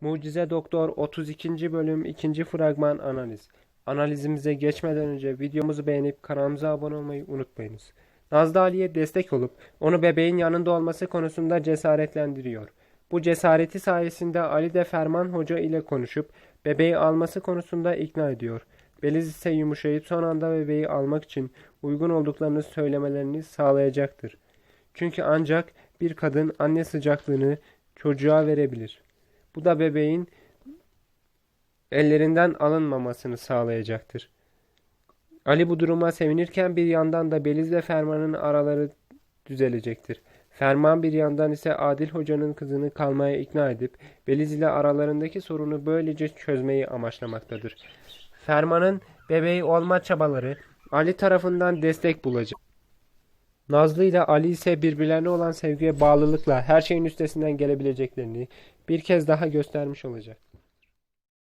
Mucize Doktor 32. bölüm 2. fragman analiz. Analizimize geçmeden önce videomuzu beğenip kanalımıza abone olmayı unutmayınız. Nazlı Ali'ye destek olup onu bebeğin yanında olması konusunda cesaretlendiriyor. Bu cesareti sayesinde Ali de Ferman Hoca ile konuşup bebeği alması konusunda ikna ediyor. Beliz ise yumuşayıp son anda bebeği almak için uygun olduklarını söylemelerini sağlayacaktır. Çünkü ancak bir kadın anne sıcaklığını çocuğa verebilir. Bu da bebeğin ellerinden alınmamasını sağlayacaktır. Ali bu duruma sevinirken bir yandan da Beliz'le Ferman'ın araları düzelecektir. Ferman bir yandan ise Adil Hoca'nın kızını kalmaya ikna edip Beliz ile aralarındaki sorunu böylece çözmeyi amaçlamaktadır. Ferman'ın bebeği olma çabaları Ali tarafından destek bulacak. Nazlı ile Ali ise birbirlerine olan sevgi ve bağlılıkla her şeyin üstesinden gelebileceklerini bir kez daha göstermiş olacak.